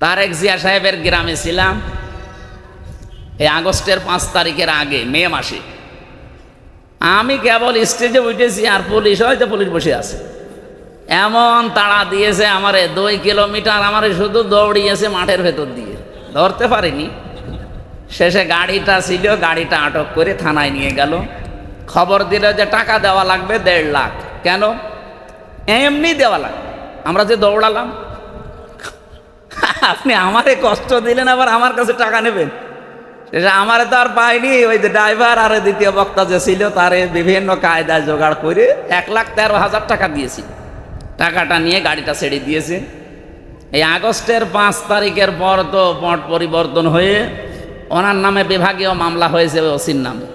তারেক জিয়া সাহেবের গ্রামে ছিলাম। এই আগস্টের পাঁচ তারিখের আগে, মে মাসে। আমি কেবল স্টেজে উঠেছি আর পুলিশ হয়তো পুলিশ বসে আছে। এমন তাড়া দিয়েছে আমারে, দুই কিলোমিটার আমারে শুধু দৌড়িয়েছে মাঠের ভেতর দিয়ে। ধরতে পারিনি। শেষে গাড়িটা ছিল, গাড়িটা আটক করে থানায় নিয়ে গেল। খবর দিল যে টাকা দেওয়া লাগবে দেড় লাখ। কেন? এমনি দেওয়া লাগবে। আমরা যে দৌড়ালাম আপনি আমারে কষ্ট দিলেন, আবার আমার কাছে টাকা নেবেন। সেটা আমারে তো আর পাইনি ওই যে ড্রাইভার আর দ্বিতীয় বক্তা যে ছিল, তারে বিভিন্ন কায়দায় জোগাড় করে এক লাখ তেরো হাজার টাকা দিয়েছি। টাকাটা নিয়ে গাড়িটা ছেড়ে দিয়েছে। এই আগস্টের পাঁচ তারিখের পর তো পট পরিবর্তন হয়ে ওনার নামে বিভাগীয় মামলা হয়েছে ওসির নামে।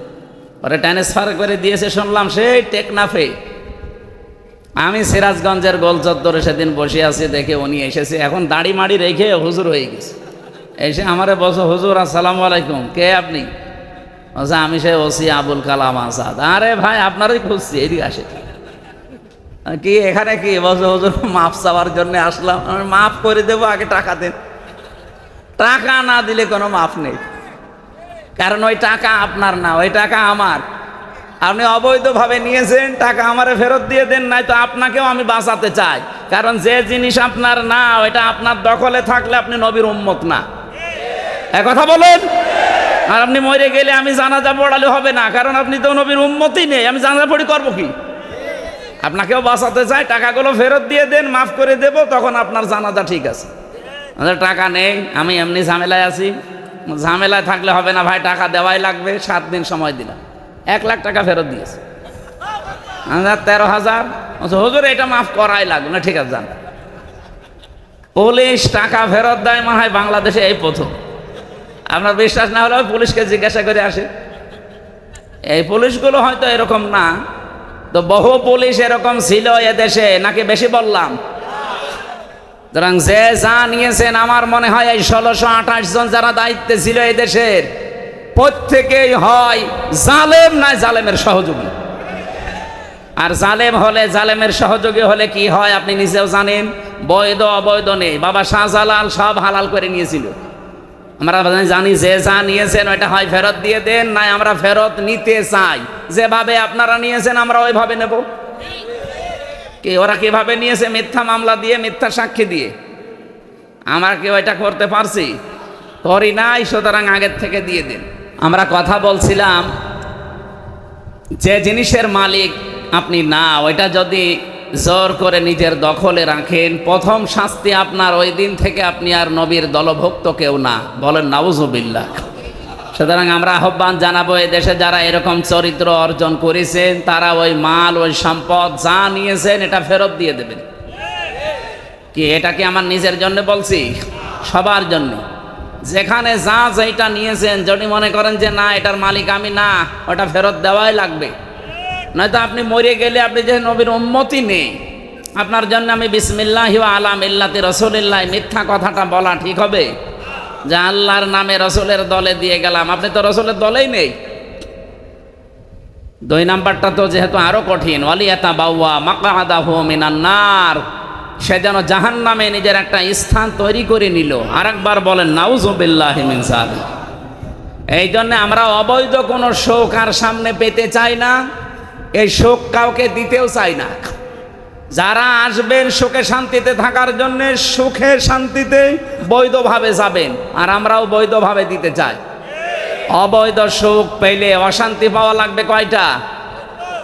ওরে ট্রান্সফার করে দিয়েছে, শুনলাম সেই টেকনাফে। আমি সিরাজগঞ্জের গোল চত্বরে সেদিন বসে আছি, দেখে উনি এসেছে। এখন দাড়ি মাড়ি রেখে হুজুর হয়ে গেছে। এসে আমারে বসো হুজুর, আসসালামু আলাইকুম। কে আপনি? বলছে, আমি সে ওসি আবুল কালাম আসাদ আরে ভাই, আপনারই খুঁজছি এদিকে আসে কি, এখানে কি? বসে হুজুর, মাপ চাওয়ার জন্য আসলাম। আমি মাফ করে দেবো, আগে টাকা দেন। টাকা না দিলে কোনো মাফ নেই। কারণ ওই টাকা আপনার না, ওই টাকা আমার। আপনি অবৈধভাবে নিয়েছেন, টাকা আমারে ফেরত দিয়ে দেন, নাই তো আপনাকেও আমি বাঁচাতে চাই। কারণ যে জিনিস আপনার না ওইটা আপনার দখলে থাকলে আপনি নবীর উম্মত না। কথা বলেন? আর আপনি মরে গেলে আমি জানাজা পড়ালে হবে না, কারণ আপনি তো নবীর উম্মতই নেই। আমি জানাজা পড়ি করব কি? আপনাকেও বাঁচাতে চাই, টাকাগুলো ফেরত দিয়ে দেন, মাফ করে দেব, তখন আপনার জানাজা ঠিক আছে। আমাদের টাকা নেই, আমি এমনি ঝামেলায় আছি। ঝামেলায় থাকলে হবে না ভাই, টাকা দেওয়াই লাগবে, সাত দিন সময় দিলাম। এক লাখ টাকা ফেরত দিয়েছে। হাজার তেরো হাজার। হুজুর, এটা মাফ করাই লাগবে। না ঠিক আছে, যান। পুলিশ টাকা ফেরত দেয়, মনে হয় বাংলাদেশে এই প্রথম। আপনার বিশ্বাস না হলে পুলিশকে জিজ্ঞাসা করে আসে। এই পুলিশগুলো হয়তো এরকম না, তো বহু পুলিশ এরকম ছিল এদেশে, নাকি বেশি বললাম? সুতরাং যে যা নিয়েছেন, আমার মনে হয় এই ষোলোশো আঠাশ জন যারা দায়িত্বে ছিল এই দেশের প্রত্যেকেই হয় জালেম না জালেমের সহযোগী। আর জালেম হলে জালেমের সহযোগী হলে কি হয় আপনি নিজেও জানেন? বৈধ, অবৈধ নেই। বাবা শাহজালাল সব হালাল করে নিয়েছিল। আমরা জানি যে যা নিয়েছেন ওইটা হয় ফেরত দিয়ে দেন, নাই আমরা ফেরত নিতে চাই। যেভাবে আপনারা নিয়েছেন আমরা ওইভাবে নেব। কি ওরা কীভাবে নিয়েছে? মিথ্যা মামলা দিয়ে, মিথ্যা সাক্ষী দিয়ে। আমরা কি ওইটা করতে পারছি? করি নাই, সুতরাং আগের থেকে দিয়ে দিন। আমরা কথা বলছিলাম যে জিনিসের মালিক আপনি না, ওইটা যদি জোর করে নিজের দখলে রাখেন, প্রথম শাস্তি আপনার ওই দিন থেকে আপনি আর নবীর দলভুক্ত কেউ না। বলেন, নাউজুবিল্লাহ। সুতরাং আমরা আহ্বান জানাব এই দেশে যারা এরকম চরিত্র অর্জন করেছেন, তারা ওই মাল, ওই সম্পদ যা নিয়েছেন, এটা ফেরত দিয়ে দেবেন। কি, এটা কি আমার নিজের জন্য বলছি? সবার জন্য। যেখানে যা যেটা নিয়েছেন, যদি মনে করেন যে না, এটার মালিক আমি না, ওটা ফেরত দেওয়াই লাগবে। নয়তো আপনি মরে গেলে আপনি যে নবীর উন্মতি নেই আপনার জন্য আমি বিসমিল্লাহ আলাম ইল্লাতি রসুলিল্লাহ মিথ্যা কথাটা বলা ঠিক হবে? যে আল্লাহর নামে রসুলের দলে দিয়ে গেলাম। আপনি তো রসুলের দলেই নেই। দুই নাম্বারটা তো যেহেতু আরও কঠিন। ওয়ালিয়াতা বাউয়া মাকাদা হো মিনান্নার। সে যেন জাহান নামে নিজের একটা স্থান তৈরি করে নিল। আরেকবার বলেন, নাউজুবিল্লাহ মিন জালিক। এই জন্য আমরা অবৈধ কোনো শোক আর সামনে পেতে চাই না। এই শোক কাউকে দিতেও চাই না। যারা আসবেন সুখে শান্তিতে থাকার জন্য, সুখে শান্তিতে বৈধভাবে যাবেন, আর আমরাও বৈধভাবে দিতে চাই। অবৈধ সুখ পেলে অশান্তি পাওয়া লাগবে কয়টা?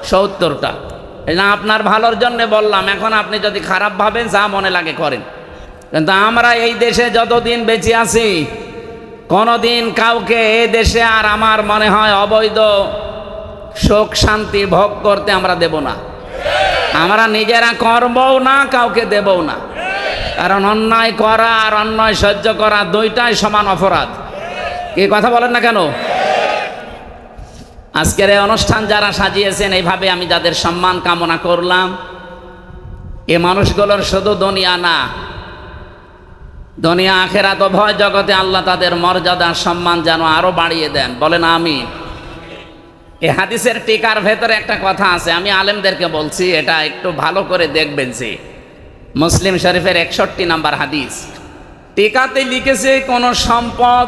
সত্তরটা। এটা আপনার ভালোর জন্য বললাম, এখন আপনি যদি খারাপ ভাবেন, যা মনে লাগে করেন। কিন্তু আমরা এই দেশে যতদিন বেঁচে আছি, কোনোদিন কাউকে এ দেশে আর আমার মনে হয় অবৈধ সুখ শান্তি ভোগ করতে আমরা দেব না। আমরা নিজেরা করবও না, কাউকে দেবও না। কারণ অন্যায় করা আর অন্যায় সহ্য করা দুইটাই সমান অপরাধ। কি কথা বলেন না কেন? আজকের এই অনুষ্ঠান যারা সাজিয়েছেন, এইভাবে আমি যাদের সম্মান কামনা করলাম, এ মানুষগুলোর শুধু দুনিয়া না, দুনিয়া আখেরা তো ভয় জগতে আল্লাহ তাদের মর্যাদা, সম্মান যেন আরও বাড়িয়ে দেন। বলেন আমি এ হাদিসের টিকার ভেতরে একটা কথা আছে, আমি আলেমদেরকে বলছি, এটা একটু ভালো করে দেখবেন যে, মুসলিম শরীফের একষট্টি নাম্বার হাদিস। টেকাতে লিখেছে, কোনো সম্পদ,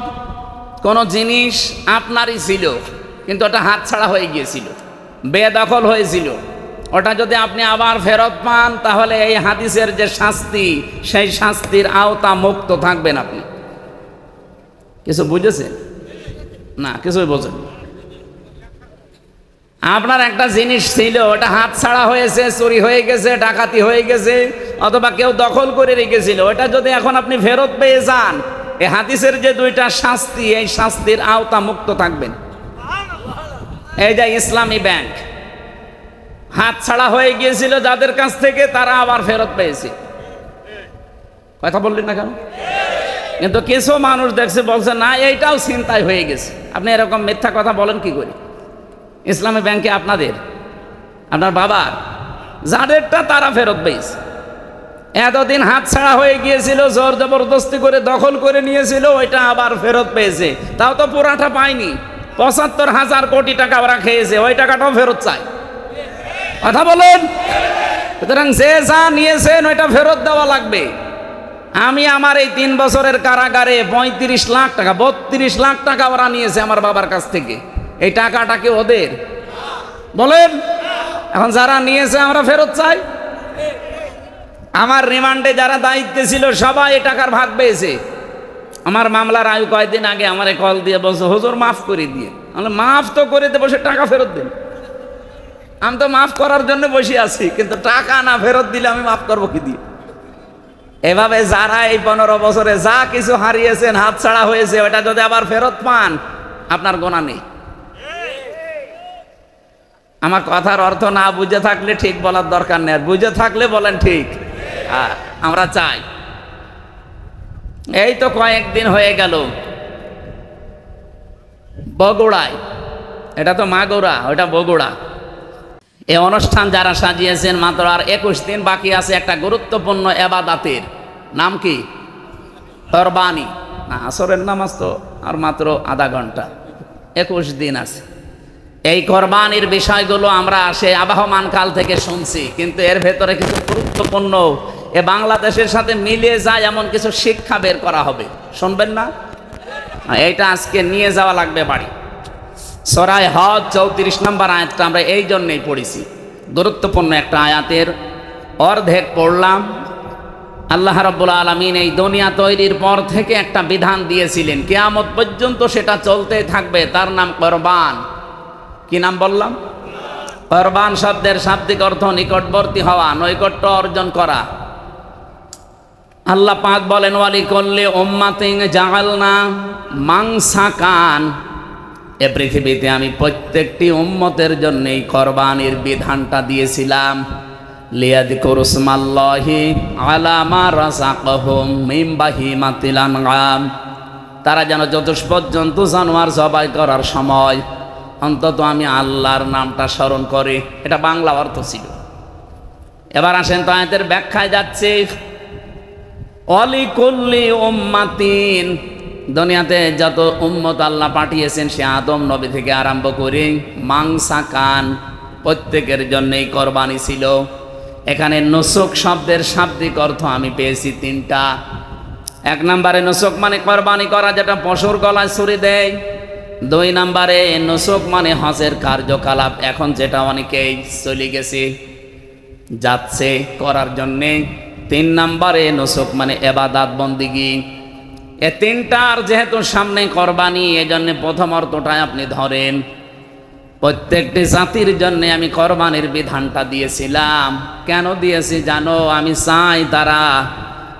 কোনো জিনিস আপনারই ছিল। কিন্তু ওটা হাত ছাড়া হয়ে গিয়েছিল, বেদখল হয়েছিল। ওটা যদি আপনি আবার ফেরত পান, তাহলে এই হাদিসের যে শাস্তি, সেই শাস্তির আওতা মুক্ত থাকবেন আপনি। কিছু বুঝেছেন? না, কিছুই বোঝেন আপনার একটা জিনিস ছিল, ওটা হাত ছাড়া হয়েছে, চুরি হয়ে গেছে, ডাকাতি হয়ে গেছে, অথবা কেউ দখল করে রেখেছিল, ওটা যদি এখন আপনি ফেরত পেয়ে যান এই হাদিসের যে দুইটা শাস্তি, এই শাস্তির আওতা মুক্ত থাকবেন। এই যে ইসলামী ব্যাংক। হাত ছাড়া হয়ে গিয়েছিল যাদের কাছ থেকে, তারা আবার ফেরত পেয়েছে। কথা বললেন না কেন? কিন্তু কিছু মানুষ দেখছে, বলছে, না, এইটাও চিন্তায় হয়ে গেছে। আপনি এরকম মিথ্যা কথা বলেন কি করে? ইসলামী ব্যাংকে আপনাদের, আপনার বাবার, যাদেরটা তারা ফেরত পেয়েছে। এতদিন হাত ছাড়া হয়ে গিয়েছিল, জোর জবরদস্তি করে দখল করে নিয়েছিল, ওইটা আবার ফেরত পেয়েছে। তাও তো পুরাটা পায়নি। পঁচাত্তর হাজার কোটি টাকা ওরা খেয়েছে, ওই টাকাটাও ফেরত চায়। কথা বলুন? সুতরাং যে যা নিয়েছেন, ওইটা ফেরত দেওয়া লাগবে। আমি আমার এই তিন বছরের কারাগারে পঁয়ত্রিশ লাখ টাকা, বত্রিশ লাখ টাকা ওরা নিয়েছে আমার বাবার কাছ থেকে। এই টাকাটা কি ওদের? বলেন? এখন যারা নিয়েছে, আমরা ফেরত চাই। আমার রিমান্ডে যারা দায়িত্বে ছিল, সবাই এ টাকার ভাগ পেয়েছে। আমার মামলার আয়ু কয়েকদিন আগে আমারে কল দিয়ে বলছে, হুজুর, মাফ করে দিয়ে। আমি মাফ তো করে দেবো সে টাকা ফেরত দিন আমি তো মাফ করার জন্য বসে আছি, কিন্তু টাকা না ফেরত দিলে আমি মাফ করব কি দিয়ে? এভাবে যারা এই পনেরো বছরে যা কিছু হারিয়েছেন, হাত ছাড়া হয়েছে, ওটা যদি আবার ফেরত পান, আপনার গোনা নেই। আমার কথার অর্থ না বুঝে থাকলে ঠিক বলার দরকার নেই বুঝে থাকলে বলেন ঠিক। আমরা চাই। এই তো কয়েকদিন হয়ে গেল। বগুড়ায়। এটা তো মাগুরা ওটা বগুড়া। এই অনুষ্ঠান যারা সাজিয়েছেন মাত্র আর একুশ দিন বাকি আছে একটা গুরুত্বপূর্ণ এবাদাতের। নাম কি? তরবানি। না, আসরের নামাজ তো আর মাত্র আধা ঘণ্টা। একুশ দিন আছে। এই কোরবানির বিষয়গুলো আমরা সে আবাহমান কাল থেকে শুনছি, কিন্তু এর ভেতরে কিছু গুরুত্বপূর্ণ এ বাংলাদেশের সাথে মিলিয়ে যায় এমন কিছু শিক্ষা বের করা হবে। শুনবেন না? এইটা আজকে নিয়ে যাওয়া লাগবে বাড়ি। সরাই হজ চৌত্রিশ নম্বর আয়াতটা আমরা এই জন্যেই পড়েছি। গুরুত্বপূর্ণ একটা আয়াতের অর্ধেক পড়লাম। আল্লাহ রব্বুল আলমিন এই দুনিয়া তৈরির পর থেকে একটা বিধান দিয়েছিলেন। কেয়ামত পর্যন্ত সেটা চলতে থাকবে, তার নাম কোরবান। কি নাম বললাম? কোরবান শব্দের শাব্দিক অর্থ নিকটবর্তী হওয়া, নৈকট্য অর্জন করা। আল্লাহ পাক বলেন ওয়ালি করলে ওম্মাতিং জাগালনা মাংসা কান। এ পৃথিবীতে আমি প্রত্যেকটি উম্মতের জন্য এই কোরবানির বিধানটা দিয়েছিলাম। লিয়াদ কুরুসমাল্লাহি আলামা রাসাকহুম মিম বাহিমাতিল আনআম। তারা যেন চতুষ্পদ জন্তু জানোয়ার জবাই করার সময় অন্তত আমি আল্লাহর নামটা স্মরণ করে। এটা বাংলা অর্থ ছিল। এবার আসেন তো আয়াতের ব্যাখ্যায় যাচ্ছে। অলিকুল্লি ওম্মাতিন দুনিয়াতে যত উম্মত আল্লাহ পাঠিয়েছেন, সে আদম নবী থেকে আরম্ভ করে মাংসা কান প্রত্যেকের জন্যই কোরবানি ছিল। এখানে নসুক শব্দের শাব্দিক অর্থ আমি পেয়েছি তিনটা। এক নম্বরে নসুক মানে কোরবানি করা, যেটা পশুর গলায় ছুরি দেয়। দুই নম্বরে নসুক মানে হজের কার্যকলাপ, এখন যেটা অনেকেই চলে গেছে, যাচ্ছে করার জন্যে। তিন নম্বরে নসুক মানে এবাদাত বন্দিগি। এ তিনটার যেহেতু সামনে করবানি, এজন্য প্রথম অর্থটাই আপনি ধরেন। প্রত্যেকটি জাতির জন্য আমি কোরবানির বিধানটা দিয়েছিলাম। কেন দিয়েছি জানো? আমি চাই তারা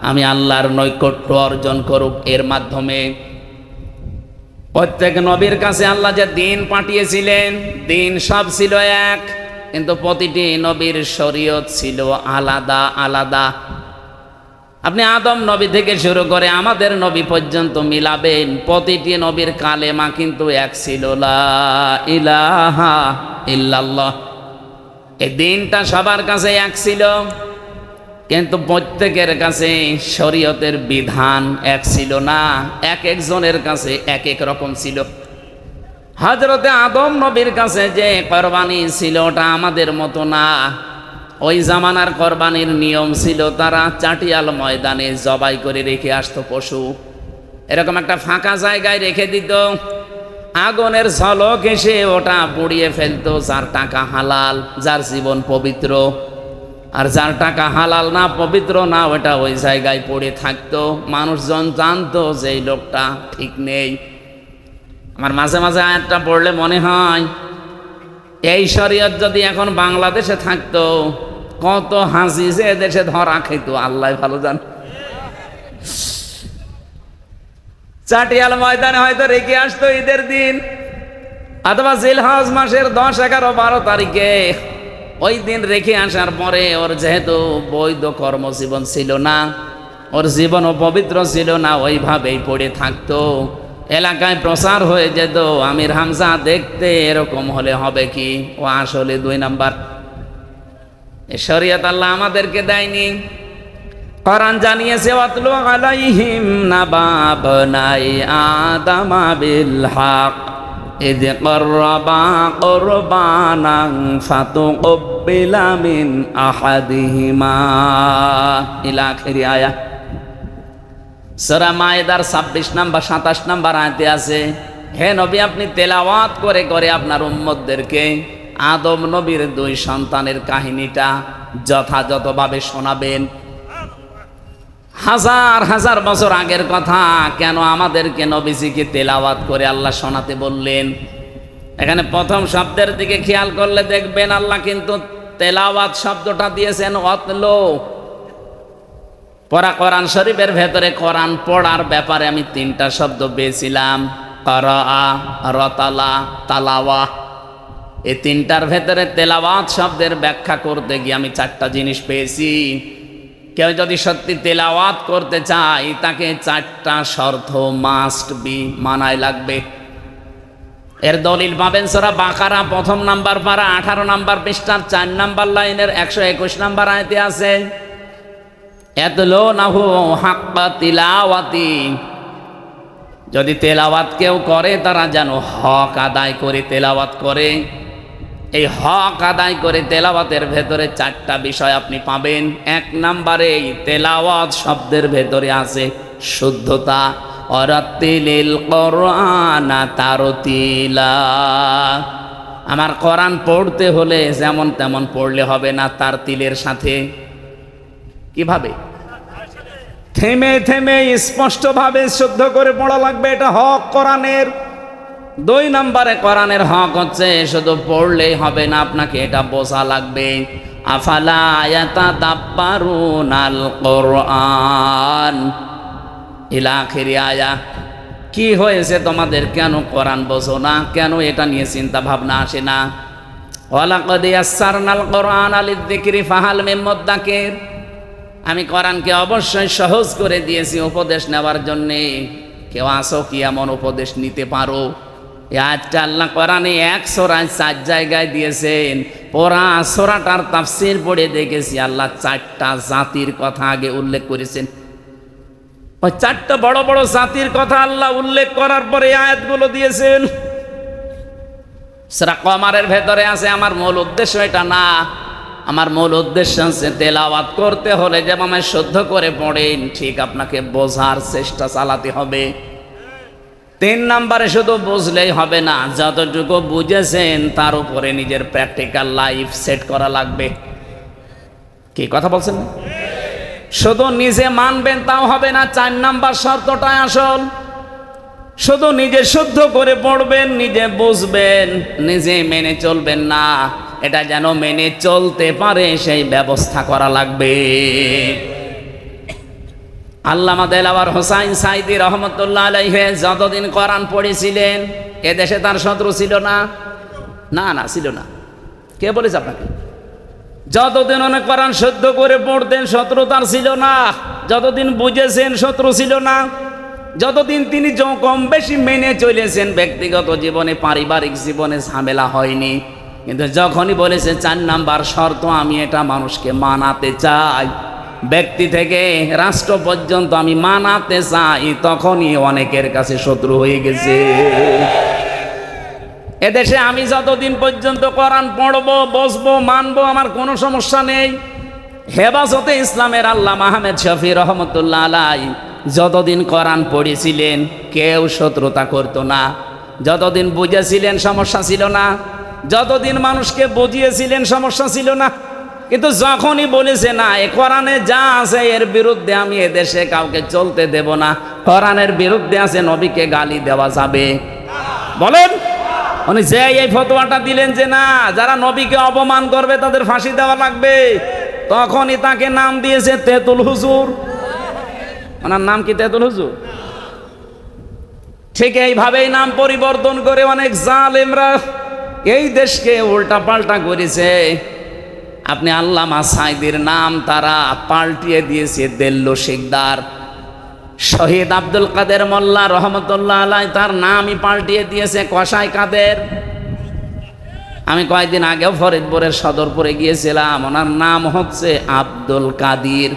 আমি আল্লাহর নৈকট্য অর্জন করুক এর মাধ্যমে। প্রত্যেক নবীর কাছে আল্লাহ যে দিন পাঠিয়েছিলেন, দিন সব ছিল এক। কিন্তু প্রতিটি নবীর শরীয়ত ছিল আলাদা আলাদা। আপনি আদম নবী থেকে শুরু করে আমাদের নবী পর্যন্ত মিলাবেন। প্রতিটি নবীর কালেমা কিন্তু এক ছিল ইলাহা ইল্লাল্লাহ। এই দিনটা সবার কাছে এক ছিল, কিন্তু প্রত্যেকের কাছে শরীয়তের বিধান এক ছিল না। এক একজনের কাছে এক এক রকম ছিল। হজরতে আদম নবীর কাছে যে কোরবানি ছিল, ওটা আমাদের মতো না। ওই জামানার কোরবানির নিয়ম ছিল, তারা চাটিয়াল ময়দানে জবাই করে রেখে আসতো পশু। এরকম একটা ফাঁকা জায়গায় রেখে দিত। আগুনের ঝলক এসে ওটা পুড়িয়ে ফেলতো, যার টাকা হালাল, যার জীবন পবিত্র। আর যার টাকা হালাল না পবিত্র না, ওটা ওই জায়গায় পড়ে থাকতো। মানুষজন জানতো যে লোকটা ঠিক নেই। আমার মাঝে মাঝে আয়াতটা পড়লে মনে হয়, এই শরীয়ত যদি এখন বাংলাদেশে থাকতো, কত হাসি যে দেশে ধরা খেত, আল্লাহ ভালো জান। চাটিয়াল ময়দানে হয়তো রেখে আসতো ঈদের দিন, অথবা জিলহজ মাসের দশ, এগারো, বারো তারিখে, ওই দিন রেখে আসার পরে ওর যেহেতু বৈধ কর্মজীবন ছিল না, ওর জীবনও পবিত্র ছিল না, ওইভাবেই পড়ে থাকতো। এলাকায় প্রচার হয়ে যেত আমির হামজা দেখতে এরকম হলে হবে কি ও আসলে দুই নাম্বার এ শরীয়ত আল্লাহ আমাদেরকে দেয়নি কোরআন জানিয়েছে অতলু আলাইহিম নাবাবনাই আদামা বিল হক إذ قربا قربانا فتقبل من أحدهما إلى آخر آية সূরা মায়েদার ছাব্বিশ নাম্বার, সাতাশ নাম্বার আয়তে আছে, হে নবী, আপনি তেলাওয়াত করে করে আপনার উম্মতদেরকে আদম নবীর দুই সন্তানের কাহিনীটা যথাযথভাবে শোনাবেন। হাজার হাজার বছর আগের কথা, কেন আমাদেরকে নবীজিকে তেলাওয়াত করে আল্লাহ শোনাতে বললেন? এখানে প্রথম শব্দের দিকে খেয়াল করলে দেখবেন আল্লাহ কিন্তু তেলাওয়াত শব্দটা দিয়েছেন অতলো পড়া কোরআন শরীফের ভেতরে কোরআন পড়ার ব্যাপারে আমি তিনটা শব্দ পেয়েছিলাম। করা রতালা তালাওয়া এই তিনটার ভেতরে তেলাওয়াত শব্দের ব্যাখ্যা করতে গিয়ে আমি চারটা জিনিস পেয়েছি। কেউ যদি সত্যি তেলাওয়াত করতে চায়, তাকে চারটা শর্ত মাস্ট বি মানায় লাগবে। এর দলিল পাবেন সোরা বাকারা, প্রথম নাম্বার পারা, আঠারো নাম্বার পৃষ্ঠার চার নাম্বার লাইনের একশো একুশ নাম্বার আয়তে আছে। এতলো নাহু হাক্কা তিলাওয়াতি। যদি তেলাওয়াত কেউ করে, তারা যেন হক আদায় করে তেলাওয়াত করে। এই হক আদায় করে তেলাওয়াতের ভেতরে চারটা বিষয় আপনি পাবেন। এক নম্বরে তেলাওয়াত শব্দের ভেতরে আছে শুদ্ধতা। অরাতিলিল কোরআনা তারতিলা। আমার কোরআন পড়তে হলে যেমন তেমন পড়লে হবে না তার তিলের সাথে। কীভাবে? থেমে থেমে স্পষ্টভাবে শুদ্ধ করে পড়া লাগবে, এটা হক কোরআনের। দুই নম্বরে কোরআনের হক হচ্ছে, শুধু পড়লেই হবে না, আপনাকে এটা বোঝা লাগবে। আফালা আয়াতা দাব্বারুন আল কোরআন। ইলাখিরি আয়া, কি হয়েছে তোমাদের? কেন কোরআন বোঝো না? কেন এটা নিয়ে চিন্তা ভাবনা আসে না? ওয়ালাকাদ ইয়াসসারনাল কোরআন আলিদ্দিকরি ফাহাল মিন মুদ্দাকির। আমি কোরআনকে অবশ্যই সহজ করে দিয়েছি উপদেশ নেওয়ার জন্যে। কেউ আসো কি এমন উপদেশ নিতে পারো? আজটা আল্লাহ কোরআনে এক সোরায় চার জায়গায় দিয়েছেন। পড়া সোরাটার তাফসির পড়ে দেখেছি, আল্লাহ চারটা জাতির কথা আগে উল্লেখ করেছেন। ওই চারটা বড় বড় জাতির কথা আল্লাহ উল্লেখ করার পরে আয়াতগুলো দিয়েছেন। সেটা কমারের ভেতরে আছে, আমার মূল উদ্দেশ্য এটা না। আমার মূল উদ্দেশ্য হচ্ছে তেলাওয়াত করতে হলে যেমন শুদ্ধ করে পড়েন, ঠিক আপনাকে বোঝার চেষ্টা চালাতে হবে। তিন নাম্বারে শুধু বুঝলেই হবে না, যতটুকু বুঝেছেন তার উপরে নিজের প্র্যাকটিক্যাল লাইফ সেট করা লাগবে। কি কথা বলছেন? শুধু নিজে মানবেন তাও হবে না, চার নাম্বার শর্তটাই আসল। শুধু নিজে শুদ্ধ করে পড়বেন, নিজে বুঝবেন, নিজে মেনে চলবেন না। এটা যেন মেনে চলতে পারে, সেই ব্যবস্থা করা লাগবে। আল্লামা দেলাওয়ার হোসাইন সাইদি রহমতুল্লাহ আলাইহে যতদিন কোরআন পড়েছিলেন, এ দেশে তার শত্রু ছিল না? না না, ছিল না। কে বলেছে আপনাকে? যতদিন অনেক কোরআন শুদ্ধ করে পড়তেন, শত্রু তার ছিল না। যতদিন বুঝেছেন, শত্রু ছিল না। যতদিন তিনি কম বেশি মেনে চলেছেন, ব্যক্তিগত জীবনে, পারিবারিক জীবনে ঝামেলা হয়নি। কিন্তু যখনই বলেছে চার নাম্বার শর্ত, আমি এটা মানুষকে মানাতে চাই। ব্যক্তি থেকে রাষ্ট্র পর্যন্ত আমি মানাতে চাই, তখনই অনেকের কাছে শত্রু হয়ে গেছে। এদেশে আমি যতদিন পর্যন্ত কোরআন পড়ব, বসবো, মানবো, আমার কোনো সমস্যা নেই। হেফাজতে ইসলামের আল্লাহ মাহমেদ শফি রহমতুল্লাহ আলাই যতদিন কোরআন পড়েছিলেন, কেউ শত্রুতা করতো না। যতদিন বুঝেছিলেন সমস্যা ছিল না যতদিন মানুষকে বুঝিয়েছিলেন, সমস্যা ছিল না। কিন্তু যখনই বলেছে, না, এ কোরআনে যা আছে, এর বিরুদ্ধে আমি এদেশে কাউকে চলতে দেব না। কোরআনের বিরুদ্ধে আছে, নবীকে গালি দেওয়া যাবে। বলেন? উনি যে এই ফতোয়াটা দিলেন যে, না, যারা নবীকে অপমান করবে, তাদের ফাঁসি দেওয়া লাগবে। তখনই তাকে নাম দিয়েছে তেতুল হুজুর। ওনার নাম কি তেতুল হুজুর? ঠিক এইভাবেই নাম পরিবর্তন করে অনেক জালেমরা এই দেশকে উল্টা পাল্টা করেছে। আপনি আল্লামা সাইদের নাম তারা পাল্টিয়ে দিয়েছে দেল্লো শিকদার। শহীদ আব্দুল কাদের মোল্লা রহমতুল্লাহ আলাই তার নামই পাল্টিয়ে দিয়েছে কসাই কাদের। আমি কয়েকদিন আগেও ফরিদপুরের সদরপুরে গিয়েছিলাম, ওনার নাম হচ্ছে আব্দুল কাদির।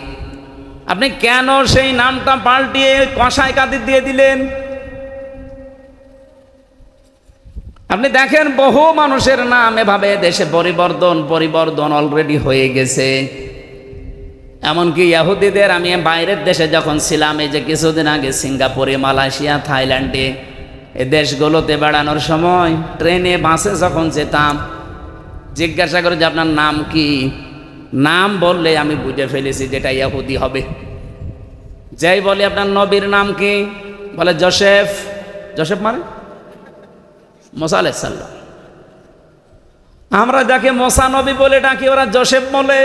আপনি কেন সেই নামটা পাল্টিয়ে কসাই কাদির দিয়ে দিলেন? আপনি দেখেন বহু মানুষের নাম এভাবে দেশে পরিবর্তন পরিবর্তন অলরেডি হয়ে গেছে। এমনকি ইয়াহুদিদের আমি বাইরের দেশে যখন ছিলাম, এই যে কিছুদিন আগে সিঙ্গাপুরে, মালয়েশিয়া, থাইল্যান্ডে, এই দেশগুলোতে বেড়ানোর সময় ট্রেনে, বাসে যখন যেতাম, জিজ্ঞাসা করে যে আপনার নাম কি? নাম বললে আমি বুঝে ফেলেছি যেটা ইয়াহুদি হবে। যাই বলে, আপনার নবীর নাম কি? বলে, জোসেফ। জোসেফ মানে? মোসা আলাইসাল্লাম আমরা যাকে মোসা নবী বলে ডাকি, ওরা জোসেফ বলে।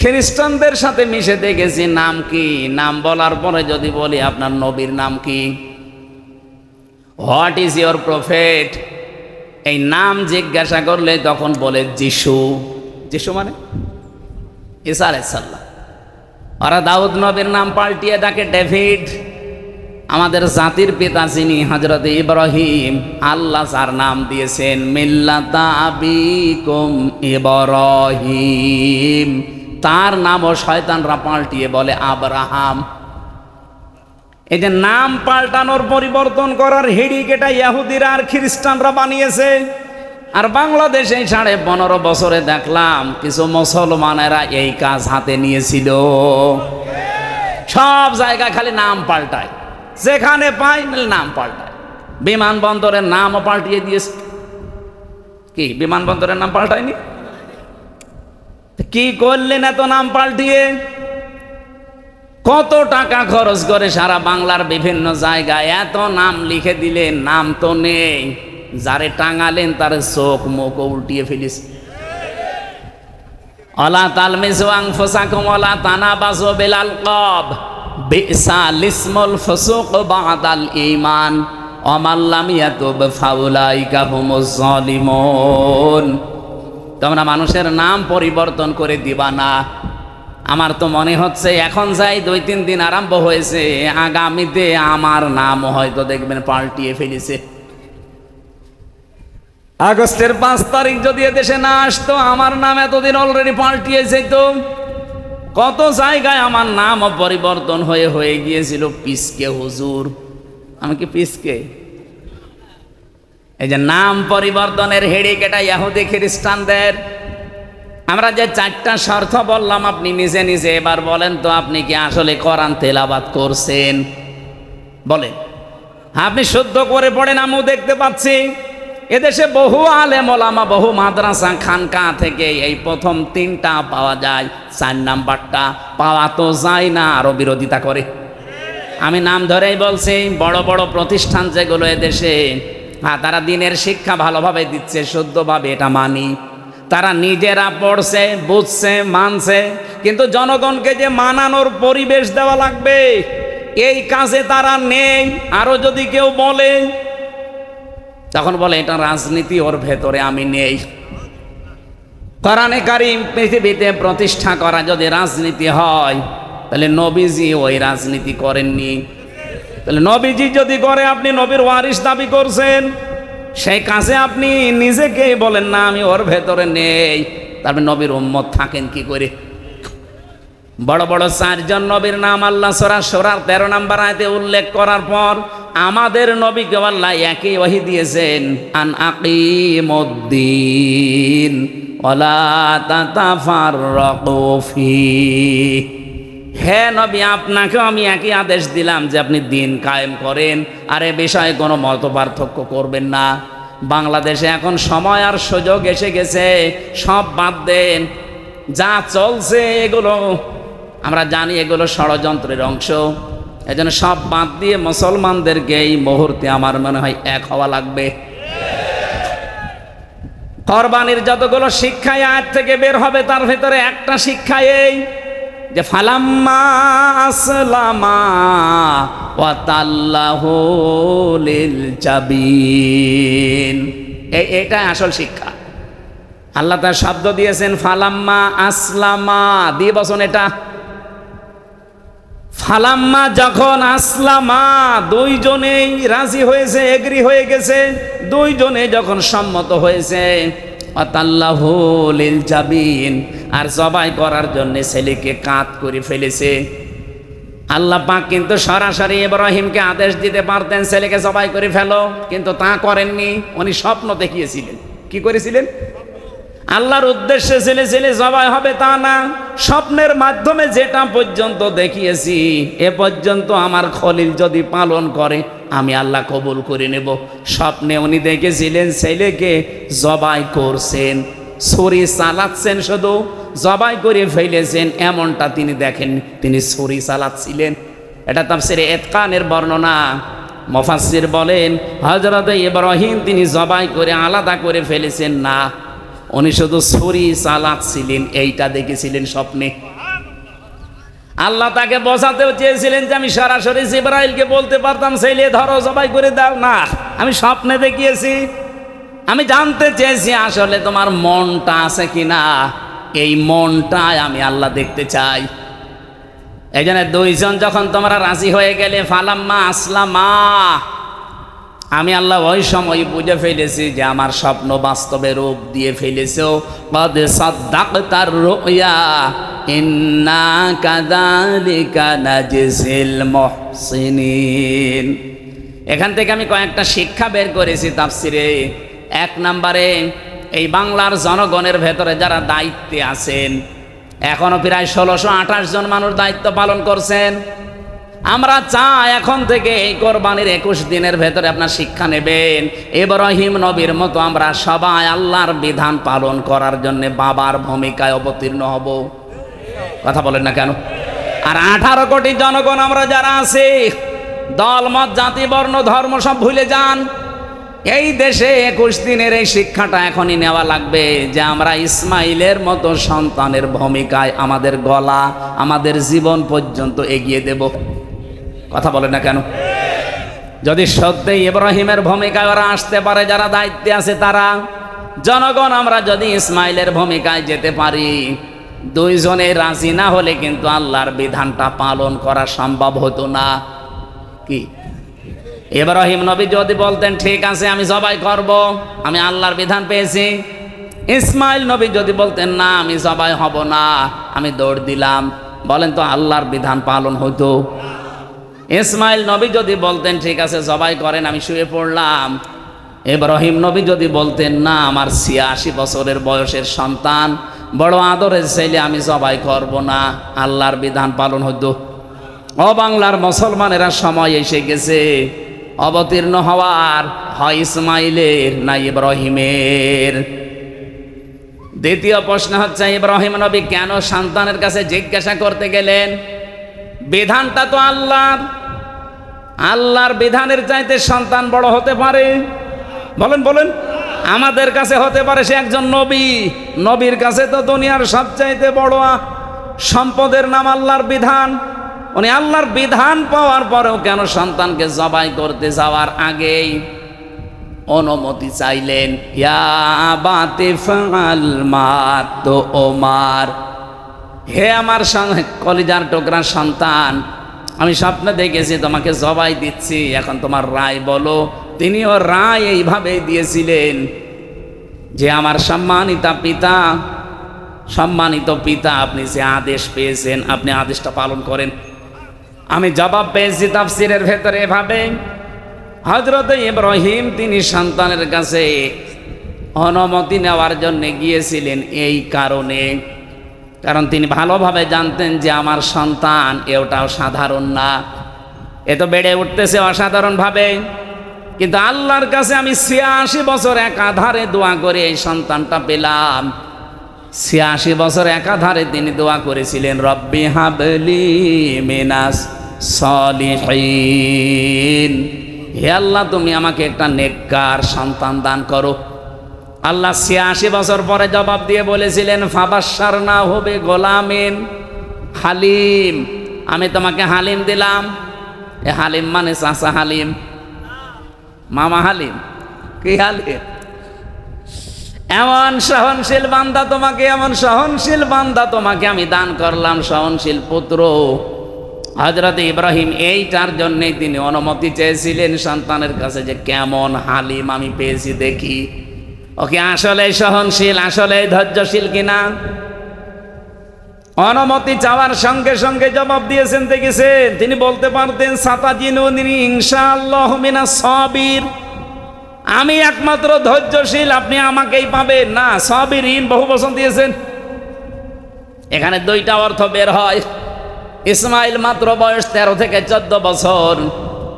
খ্রিস্টানদের সাথে মিশে দেখেছি, নাম কি? নাম বলার পরে যদি বলি, আপনার নবীর নাম কি? হোয়াট ইজ ইয়োর প্রফেট এই নাম জিজ্ঞাসা করলে তখন বলে, যিশু। যিশু মানে? ইসা আলাইসাল্লাম ওরা দাউদ নবীর নাম পাল্টিয়ে ডাকে, ডেভিড। আমাদের জাতির পিতা যিনি হজরত ইব্রাহিম, আল্লাহ যার নাম দিয়েছেন মিল্লাতা আবিকুম ইব্রাহিম। তার নামও শয়তানরা পাল্টিয়ে বলে আব্রাহাম। এই যে নাম পাল্টানোর পরিবর্তন করার হিড়িক এটা ইয়াহুদিরা আর খ্রিস্টানরা বানিয়েছে। আর বাংলাদেশে সাড়ে পনেরো বছরে দেখলাম কিছু মুসলমানেরা এই কাজ হাতে নিয়েছিল। সব জায়গা খালি নাম পাল্টায়। যেখানে পাই নাম পাল্টায়। বিমানবন্দরের নামও পাল্টিয়ে দিয়েছে। কি, বিমানবন্দরের নাম পাল্টায়নি? কি করলেন এত নাম পাল্টিয়ে? কত টাকা খরচ করে সারা বাংলার বিভিন্ন জায়গায় এত নাম লিখে দিলেন, নাম তো নেই। যারে টাঙালেন তার চোখ মুখ উল্টিয়ে ফেলিস অলা তালমিজু আংফুসাকুম অলা তানাবাজু বেলাল কব। তোমরা মানুষের নাম পরিবর্তন করে দিবা না। আমার তো মনে হচ্ছে এখন যাই দুই তিন দিন আরম্ভ হয়েছে, আগামীতে আমার নাম হয়তো দেখবেন পাল্টিয়ে ফেলেছে। আগস্টের পাঁচ তারিখ যদি এদেশে না আসতো, আমার নাম এতদিন অলরেডি পাল্টিয়ে যেত কত জায়গায় আমার নাম পরিবর্তন হয়ে হয়ে গিয়েছিল? পিসকে হুজুর। আমি কি পিসকে? এই যে নাম পরিবর্তনের হেড়িক এটা ইয়াহুদি খ্রিস্টানদের। আমরা যে চারটা স্বার্থ বললাম, আপনি নিজে নিজে এবার বলেন তো, আপনি কি আসলে কোরআন তেলাবাদ করছেন? বলেন। আপনি শুদ্ধ করে পড়েন, আমিও দেখতে পাচ্ছি। এদেশে বহু আলেম ওলামা, বহু মাদ্রাসা খানকা থেকে এই প্রথম তিনটা পাওয়া যায়, চার নাম্বারটা। পাওয়া তো যায় না আরও বিরোধিতা করে। আমি নাম ধরেই বলছি, বড় বড় প্রতিষ্ঠান যেগুলো এদেশে হ্যাঁ তারা দিনের শিক্ষা ভালোভাবে দিচ্ছে, শুদ্ধভাবে এটা মানি। তারা নিজেরা পড়ছে, বুঝছে, মানছে, কিন্তু জনগণকে যে মানানোর পরিবেশ দেওয়া লাগবে, এই কাজে তারা নেই। আরও যদি কেউ বলে তখন বলে, এটা রাজনীতি ওর ভেতরে, আমি নেই। কোরআনে কারিম পৃথিবীতে প্রতিষ্ঠা করা যদি রাজনীতি হয়, তাহলে নবীজি ওই রাজনীতি করেননি। তাহলে নবীজি যদি করে, আপনি নবীর ওয়ারিস দাবি করছেন। সেই কাজে আপনি নিজেকেই বলেন, না, আমি ওর ভেতরে নেই। তারপরে নবীর উম্মত থাকেন কি করে? বড় বড় চারজন নবীর নাম আল্লাহ সোরা সোরার তেরো নাম্বার আয়তে উল্লেখ করার পর আমাদের নবীকে আল্লাহ একই ওয়াহি দিয়েছেন, আন আকিমুদ্দিন হে নবী, আপনাকেও আমি একই আদেশ দিলাম যে আপনি দিন কায়েম করেন, আর এ বিষয়ে কোনো মত পার্থক্য করবেন না। বাংলাদেশে এখন সময় আর সুযোগ এসে গেছে, সব বাদ দেন, যা চলছে এগুলো। আমরা জানি এগুলো ষড়যন্ত্রের অংশ। এজন্য সব বাদ দিয়ে মুসলমানদেরকে এই মুহূর্তে আমার মনে হয় এক হওয়া লাগবে। কোরবানির যতগুলো শিক্ষায় আজ থেকে বের হবে, তার ভেতরে একটা শিক্ষা এই যে, ফালাম্মা আসলামা ওয়াতাল্লাহু লিল জাবিন। এই এটাই আসল শিক্ষা। আল্লাহ তার শব্দ দিয়েছেন, ফালাম্মা আসলামা। দিয়ে বসুন এটা। ফালাম্মা যখন আসলামা, দুইজনেই রাজি হয়েছে, এগ্রি হয়ে গেছে। দুইজনে যখন সম্মত হয়েছে জাবিন আর জবাই করার জন্য ছেলেকে কাত করে ফেলেছে। আল্লাহ পাক কিন্তু সরাসরি ইব্রাহিমকে আদেশ দিতে পারতেন, ছেলেকে জবাই করে ফেলো, কিন্তু তা করেননি। উনি স্বপ্ন দেখিয়েছিলেন। কি করেছিলেন? আল্লাহর উদ্দেশ্যে ছেলে ছেলে জবাই হবে তা না। স্বপ্নের মাধ্যমে যেটা পর্যন্ত দেখিয়েছি, এ পর্যন্ত আমার খলিল যদি পালন করে, আমি আল্লাহ কবুল করে নেব। স্বপ্নে উনি দেখেছিলেন ছেলেকে জবাই করছেন, ছুরি চালাচ্ছেন শুধু, জবাই করে ফেলেছেন, এমনটা তিনি দেখেন, তিনি ছুরি চালাচ্ছিলেন। এটা তাফসির এতকানের বর্ণনা। মফাসির বলেন হজরত ইব্রাহিম তিনি জবাই করে আলাদা করে ফেলেছেন না উনি শুধু ছুরি চালাচ্ছিলেন এইটা দেখেছিলেন স্বপ্নে। আল্লাহ তাকে বসাতেও চেয়েছিলেন যে আমি সরাসরি জিব্রাইলকে বলতে পারতাম, ছেলে, ধরো, জবাই করে দাও। না, আমি স্বপ্নে দেখিয়েছি। আমি জানতে চেয়েছি আসলে তোমার মনটা আছে কিনা। এই মনটাই আমি আল্লাহ দেখতে চাই। এই জন্য দুইজন যখন তোমরা রাজি হয়ে গেলে, ফালাম্মা আসলামা আমি আল্লাহ ওই সময় বুঝে ফেলেছি যে আমার স্বপ্ন বাস্তবে রূপ দিয়ে ফেলেছো কদ সাদ্দাক তার রুয়া, ইন্না কাদালিকা নাজিসিল মুহসিনিন। এখান থেকে আমি কয়েকটা শিক্ষা বের করেছি তাফসিরে। এক নম্বরে, এই বাংলার জনগণের ভেতরে যারা দায়িত্বে আছেন, এখনও প্রায় ষোলোশো আঠাশ জন মানুষ দায়িত্ব পালন করছেন। আমরা চা এখন থেকে এই কোরবানির একুশ দিনের ভেতরে আপনার শিক্ষা নেবেন। এব্রাহিম নবীর মতো আমরা সবাই আল্লাহর বিধান পালন করার জন্য বাবার ভূমিকায় অবতীর্ণ হব। কথা বলেন না কেন? আর আঠারো কোটি জনগণ আমরা যারা আছি দলমত জাতি, বর্ণ, ধর্ম, সব ভুলে যান। এই দেশে একুশ দিনের এই শিক্ষাটা এখনই নেওয়া লাগবে যে আমরা ইসমাইলের মতো সন্তানের ভূমিকায় আমাদের গলা, আমাদের জীবন পর্যন্ত এগিয়ে দেব। কথা বলে না কেন? যদি সত্যি ইব্রাহিমের ভূমিকায় ওরা আসতে পারে, যারা দায়িত্বে আছে তারা, জনগণ, আমরা যদি ইসমাইলের ভূমিকায় যেতে পারি দুইজনে রাজি না হলে কিন্তু আল্লাহর বিধানটা পালন করা সম্ভব হতো না। কি? ইব্রাহিম নবী যদি বলতেন, ঠিক আছে, আমি জবাই করব, আমি আল্লাহর বিধান পেয়েছি। ইসমাইল নবী যদি বলতেন, না, আমি জবাই হব না, আমি দৌড় দিলাম। বলেন তো, আল্লাহর বিধান পালন হতো? ইসমাইল নবী যদি বলতেন, ঠিক আছে, জবাই করেন, আমি শুয়ে পড়লাম। ইব্রাহিম নবী যদি বলতেন, না, আমার ছিয়াশি বছরের বয়সের সন্তান, বড় আদরের ছেলে, আমি জবাই করব না। আল্লাহর বিধান পালন হতো ও বাংলার মুসলমানেরা সময় এসে গেছে, অবতীর্ণ হওয়ার, হয় ইসমাইলের না ইব্রাহিমের। দ্বিতীয় প্রশ্ন হচ্ছে, ইব্রাহিম নবী কেন সন্তানের কাছে জিজ্ঞাসা করতে গেলেন? বিধানটা তো আল্লাহর। আল্লাহর বিধানের চাইতে সন্তান বড় হতে পারে? বলেন বলেন। আমাদের কাছে হতে পারে সে একজন নবী। নবীর কাছে তো দুনিয়ার সবচাইতে বড় সম্পদের নাম আল্লাহর বিধান। উনি আল্লাহর বিধান পাওয়ার পরেও কেন সন্তানকে জবাই করতে যাওয়ার আগেই অনুমতি চাইলেন ওমার হে আমার কলিজার টোকরা সন্তান আমি স্বপ্ন দেখেছি, তোমাকে জবাই দিচ্ছি, এখন তোমার রায় বলো। তিনিও রায় এইভাবেই দিয়েছিলেন যে আমার সম্মানিতা পিতা, সম্মানিত পিতা, আপনি যে আদেশ পেয়েছেন, আপনি আদেশটা পালন করেন। আমি জবাব পেয়েছি তাফসিরের ভেতরে এভাবে হজরত ইব্রাহিম তিনি সন্তানের কাছে অনুমতি নেওয়ার জন্য গিয়েছিলেন, এই কারণে কারণ তিনি ভালোভাবে জানতেন যে আমার সন্তান এটাও সাধারণ না। এ তো বেড়ে উঠতেছে অসাধারণভাবে। কিন্তু আল্লাহর কাছে আমি ছিয়াশি বছর একাধারে দোয়া করে এই সন্তানটা পেলাম। ছিয়াশি বছর একাধারে তিনি দোয়া করেছিলেন, রব্বি হাবলি মিনাস সলিহিন। হে আল্লাহ, তুমি আমাকে একটা নেককার সন্তান দান করো। আল্লাহ ছিয়াশি বছর পরে জবাব দিয়ে বলেছিলেন ফাবাসার না হবে গোলামিন, হালিম। আমি তোমাকে হালিম দিলাম। এ হালিম মানে চাষা হালিম। মামা হালিম। কি হালিম? এমন সহনশীল বান্দা তোমাকে, এমন সহনশীল বান্দা তোমাকে আমি দান করলাম, সহনশীল পুত্র। হজরত ইব্রাহিম এইটার জন্যই তিনি অনুমতি চেয়েছিলেন সন্তানের কাছে যে, কেমন হালিম আমি পেয়েছি দেখি। ওকে আসলে সহনশীল আসলে ধৈর্যশীল কিনা? অনুমতি চাওয়ার সঙ্গে সঙ্গে জবাব দিয়েছেন, দেখেছেন? তিনি বলতে পারতেন সাতাজিন ইনশাআল্লাহ মিনা সবির। আমি একমাত্র ধৈর্যশীল, আপনি আমাকেই পাবেন। না সবই ঋণ বহু বছর দিয়েছেন। এখানে দুইটা অর্থ বের হয়। ইসমাইল মাত্র বয়স তেরো থেকে চোদ্দ বছর।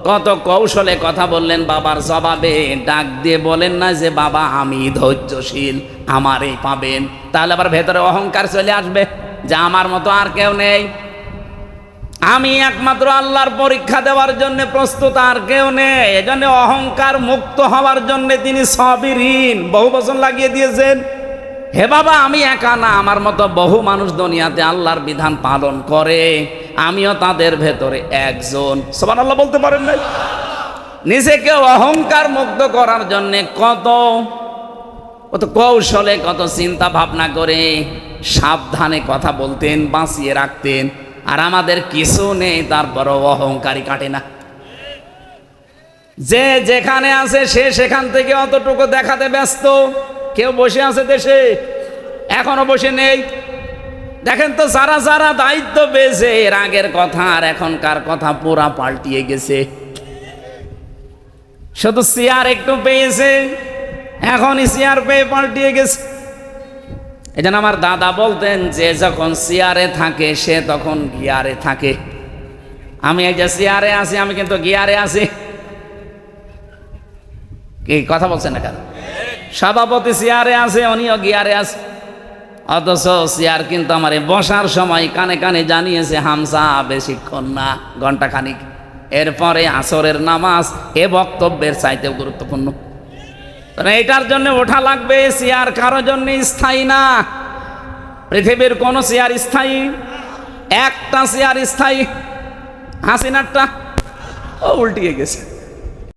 কত কৌশলে কথা বললেন, বাবার জবাবে ডাক দিয়ে বলেন না যে, বাবা, আমি ধৈর্যশীল, আমারই পাবেন। তাহলে আবার ভেতরে অহংকার চলে আসবে যে, আমার মতো আর কেউ নেই। আমি একমাত্র আল্লাহর পরীক্ষা দেওয়ার জন্য প্রস্তুত, আর কেউ নেই। এজন্য অহংকার মুক্ত হওয়ার জন্য তিনি সবিরহীন বহু বছর লাগিয়ে দিয়েছেন। হে বাবা, আমি একা না, আমার মতো বহু মানুষ দুনিয়াতে আল্লাহর বিধান পালন করে। আমিও তাদের ভেতরে একজন। সবার আল্লাহ বলতে পারেন নাই? নিজেকে অহংকার মুক্ত করার জন্য কত কত কৌশলে, কত চিন্তা ভাবনা করে সাবধানে কথা বলতেন, বাঁচিয়ে রাখতেন। আর আমাদের কিছু নেই, তারপরও অহংকারী কাটে না। যে যেখানে আছে, সে সেখান থেকে অতটুকু দেখাতে ব্যস্ত। কেউ বসে আছে দেশে? এখনও বসে নেই। দেখেন তো যারা যারা দায়িত্ব পেয়েছে, এর আগের কথা আর এখনকার কথা পুরা পাল্টিয়ে গেছে। শুধু চেয়ার একটু পেয়েছে, এখনই চেয়ার পেয়ে পাল্টিয়ে গেছে। এই আমার দাদা বলতেন, যে যখন চেয়ারে থাকে, সে তখন গিয়ারে থাকে। আমি এই যে চেয়ারে আছি, আমি কিন্তু গিয়ারে আছি। কি, কথা বলছেন না কেন? সভাপতি চেয়ারে আছে, উনিও গিয়ারে আছে। অথচ চেয়ার কিন্তু আমার বসার সময় কানে কানে জানিয়েছে হামসা বেশিক্ষণ না ঘণ্টা খানিক এরপরে আসরের নামাজ এ বক্তব্যের চাইতেও গুরুত্বপূর্ণ। তাহলে এটার জন্য ওঠা লাগবে চেয়ার কারোর জন্য স্থায়ী না। পৃথিবীর কোন চেয়ার স্থায়ী? একটা চেয়ার স্থায়ী, হাসিনারটা, ও উল্টিয়ে গেছে।